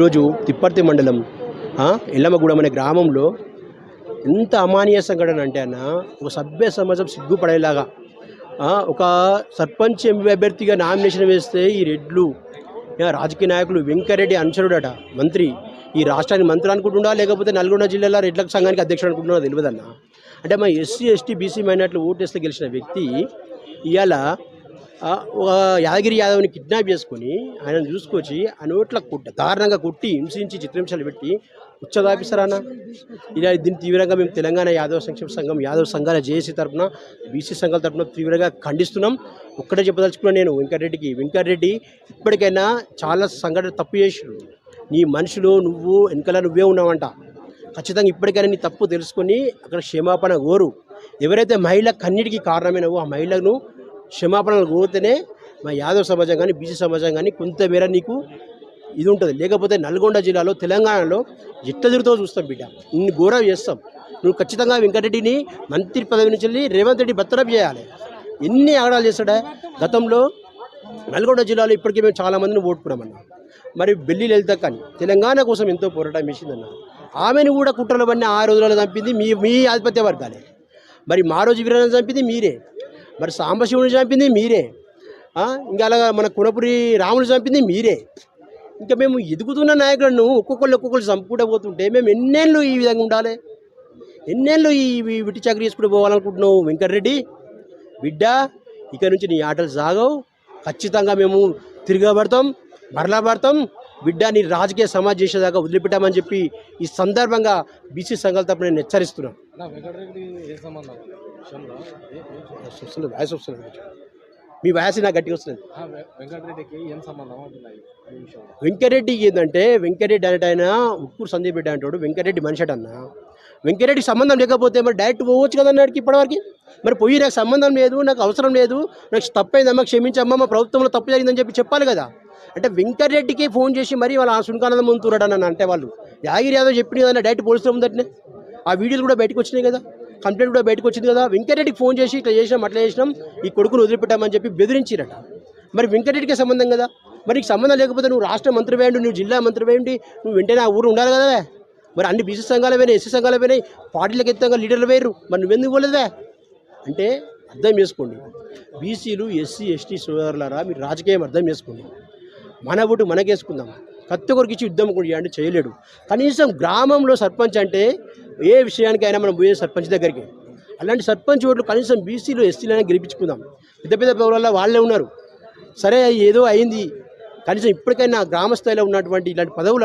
ఈరోజు తిప్పర్తి మండలం ఎల్లమ్మగూడెం అనే గ్రామంలో ఎంత అమానీయ సంఘటన అంటే అన్న ఒక సభ్య సమాజం సిగ్గుపడేలాగా ఒక సర్పంచ్ ఎంపీ అభ్యర్థిగా నామినేషన్ వేస్తే ఈ రెడ్లు రాజకీయ నాయకులు వెంకరెడ్డి అనుచరుడట మంత్రి. ఈ రాష్ట్రానికి మంత్రులు అనుకుంటుండా లేకపోతే నల్గొండ జిల్లాలో రెడ్ల సంఘానికి అధ్యక్షుడు అనుకుంటున్నా తెలియదన్న. అంటే మా ఎస్సీ ఎస్టీ బీసీ మైనార్టీలు ఓటేస్తే గెలిచిన వ్యక్తి ఇవాళ యాదగిరి యాదవ్ని కిడ్నాప్ చేసుకొని ఆయనను చూసుకొచ్చి ఆ నోట్ల కుట్ట దారుణంగా కొట్టి హింసించి చిత్రహింసలు పెట్టి ఉచ్చదాపిస్తారన్న ఇలా దీన్ని తీవ్రంగా మేము తెలంగాణ యాదవ సంక్షేమ సంఘం యాదవ్ సంఘాల జేఏసీ తరఫున బీసీ సంఘాల తరఫున తీవ్రంగా ఖండిస్తున్నాం. ఒక్కటే చెప్పదలుచుకున్నాను నేను వెంకటరెడ్డికి. వెంకటరెడ్డి ఇప్పటికైనా చాలా సంఘటన తప్పు చేసాడు. నీ మనుషులు నువ్వు వెనకాల నువ్వే ఉన్నావంట. ఖచ్చితంగా ఇప్పటికైనా నీ తప్పు తెలుసుకొని అక్కడ క్షమాపణ కోరు. ఎవరైతే మహిళ కన్నిటికి కారణమైనవో ఆ మహిళను క్షమాపణలు కోరితేనే మా యాదవ్ సమాజం కానీ బీసీ సమాజం కానీ కొంతమేర నీకు ఇది ఉంటుంది. లేకపోతే నల్గొండ జిల్లాలో తెలంగాణలో ఎట్లా తిరుగుతావు చూస్తాం బిడ్డ. ఇన్ని గౌరవం చేస్తాం. నువ్వు ఖచ్చితంగా వెంకటరెడ్డిని మంత్రి పదవి నుంచి వెళ్ళి రేవంత్ రెడ్డి బత్తరపు చేయాలి. ఎన్ని ఆగడాలు చేస్తాడా? గతంలో నల్గొండ జిల్లాలో ఇప్పటికే మేము చాలామందిని ఓడుకున్నామన్నా మరి బెల్లి లలిత కానీ తెలంగాణ కోసం ఎంతో పోరాటం చేసిందన్న. ఆమెను కూడా కుట్రలు పడిన ఆ రోజులలో చంపింది మీ మీ ఆధిపత్య వర్గాలే. మరి మా రోజు వీరని చంపింది మీరే. మరి సాంబశివుని చంపింది మీరే. ఇంకా అలాగా మన కుణపురి రాముని చంపింది మీరే. ఇంకా మేము ఎదుగుతున్న నాయకులను ఒక్కొక్కళ్ళు ఒక్కొక్కళ్ళు చంపుకుంటూ పోతుంటే మేము ఎన్నేళ్ళు ఈ విధంగా ఉండాలి? ఎన్నేళ్ళు ఈ విటి చాకరీ చేసుకుంటూ పోవాలనుకుంటున్నావు వెంకటరెడ్డి? బిడ్డ ఇక నుంచి నీ ఆటలు సాగవు. ఖచ్చితంగా మేము తిరగబడతాం మరలా పడతాం. బిడ్డ నీ రాజకీయ సమాజ్ చేసేదాకా వదిలిపెట్టామని చెప్పి ఈ సందర్భంగా బీసీ సంఘాల తప్పు నేను హెచ్చరిస్తున్నాను. వెంకటరెడ్డి వస్తుంది వాయిస్ వస్తుంది. మీ వాయిస్ నాకు గట్టిగా వస్తుంది వెంకటరెడ్డికి ఏం సంబంధం వెంకరెడ్డి ఏంటంటే వెంకరెడ్డి అనేట ఆయన ఉక్కూరు సందీప్ రెడ్డి అంటాడు వెంకరెడ్డి మనిషి అన్న వెంకరెడ్డికి సంబంధం లేకపోతే మరి డైరెక్ట్ పోవచ్చు కదా అన్నాడికి ఇప్పటివరకు. మరి పోయి నాకు సంబంధం లేదు నాకు అవసరం లేదు నాకు తప్పైందమ్మా క్షమించమ్మా మా ప్రభుత్వంలో తప్పు జరిగిందని చెప్పి చెప్పాలి కదా. అంటే వెంకరెడ్డికి ఫోన్ చేసి మరి వాళ్ళ సునకానందం ముందురాడు అని అంటే వాళ్ళు. యాగిరి యాదవ్ చెప్పిన కదా డైరెక్ట్ పోలీసులో ఉందటనే ఆ వీడియోలు కూడా బయటకు వచ్చినాయి కదా. కంప్లైంట్ కూడా బయటకు వచ్చింది కదా. వెంకటరెడ్డికి ఫోన్ చేసి ఇట్లా చేసినాం అట్లా చేసినాం. ఈ కొడుకును వదిలిపెట్టామని చెప్పి బెదిరించిరట. మరి వెంకటరెడ్డికి సంబంధం కదా. మరి నీకు సంబంధం లేకపోతే నువ్వు రాష్ట్ర మంత్రి వేయండి నువ్వు జిల్లా మంత్రి వేయండి నువ్వు వెంటనే ఆ ఊరు ఉండాలి కదా మరి అన్ని బీసీ సంఘాలు పోయినాయి ఎస్సీ సంఘాలు పోయినాయి. పార్టీలకు ఎత్తంగా లీడర్లు వేయరు మరి నువ్వెందుకు పోలేదా అంటే అర్థం చేసుకోండి. బీసీలు ఎస్సీ ఎస్టీ సోదరులారా మీరు రాజకీయం అర్థం చేసుకోండి. మన ఓటు మనకేసుకుందాం. కత్తి కొరికి ఇచ్చి యుద్ధం కూడా చేయండి చేయలేడు. కనీసం గ్రామంలో సర్పంచ్ అంటే ఏ విషయానికైనా మనం పోయే సర్పంచ్ దగ్గరికి. అలాంటి సర్పంచ్ ఓట్లు కనీసం బీసీలు ఎస్సీలైనా గెలిపించుకుందాం. పెద్ద పెద్ద పౌరులలో వాళ్ళే ఉన్నారు. సరే ఏదో అయింది. కనీసం ఇప్పటికైనా గ్రామ స్థాయిలో ఉన్నటువంటి ఇలాంటి పదవులు